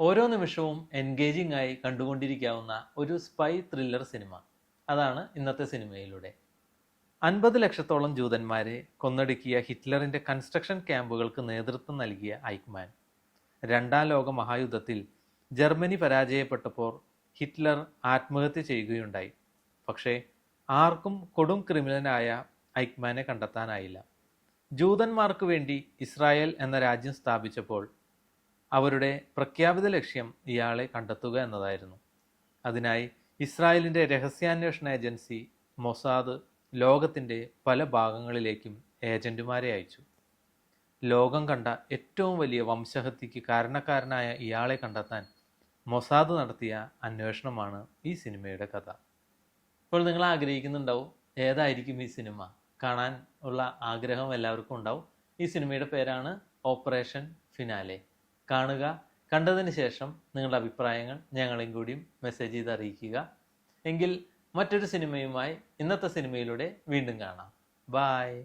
ഓരോ നിമിഷവും എൻഗേജിംഗ് ആയി കണ്ടുകൊണ്ടിരിക്കാവുന്ന ഒരു സ്പൈ ത്രില്ലർ സിനിമ അതാണ് ഇന്നത്തെ സിനിമയിലൂടെ അൻപത് ലക്ഷത്തോളം ജൂതന്മാരെ കൊന്നൊടുക്കിയ ഹിറ്റ്ലറിന്റെ കൺസ്ട്രക്ഷൻ ക്യാമ്പുകൾക്ക് നേതൃത്വം നൽകിയ ഐക്മാൻ. രണ്ടാം ലോക മഹായുദ്ധത്തിൽ ജർമ്മനി പരാജയപ്പെട്ടപ്പോൾ ഹിറ്റ്ലർ ആത്മഹത്യ ചെയ്യുകയുണ്ടായി. പക്ഷേ ആർക്കും കൊടും ക്രിമിനലായ ഐക്മാനെ കണ്ടെത്താനായില്ല. ജൂതന്മാർക്ക് വേണ്ടി ഇസ്രായേൽ എന്ന രാജ്യം സ്ഥാപിച്ചപ്പോൾ അവരുടെ പ്രഖ്യാപിത ലക്ഷ്യം ഇയാളെ കണ്ടെത്തുക എന്നതായിരുന്നു. അതിനായി ഇസ്രായേലിന്റെ രഹസ്യാന്വേഷണ ഏജൻസി മൊസാദ് ലോകത്തിന്റെ പല ഭാഗങ്ങളിലേക്കും ഏജന്റുമാരെ അയച്ചു. ലോകം കണ്ട ഏറ്റവും വലിയ വംശഹത്യക്ക് കാരണക്കാരനായ ഇയാളെ കണ്ടെത്താൻ മൊസാദ് നടത്തിയ അന്വേഷണമാണ് ഈ സിനിമയുടെ കഥ. ഇപ്പോൾ നിങ്ങൾ ആഗ്രഹിക്കുന്നുണ്ടാവും ഏതായിരിക്കും ഈ സിനിമ? കാണാൻ ഉള്ള ആഗ്രഹം എല്ലാവർക്കും ഉണ്ടാവും. ഈ സിനിമയുടെ പേരാണ് ഓപ്പറേഷൻ ഫിനാലെ. കാണുക. കണ്ടതിന് ശേഷം നിങ്ങളുടെ അഭിപ്രായങ്ങൾ ഞങ്ങളെയും കൂടിയും മെസ്സേജ് ചെയ്ത് അറിയിക്കുക. എങ്കിൽ മറ്റൊരു സിനിമയുമായി ഇന്നത്തെ സിനിമയിലൂടെ വീണ്ടും കാണാം. ബായ്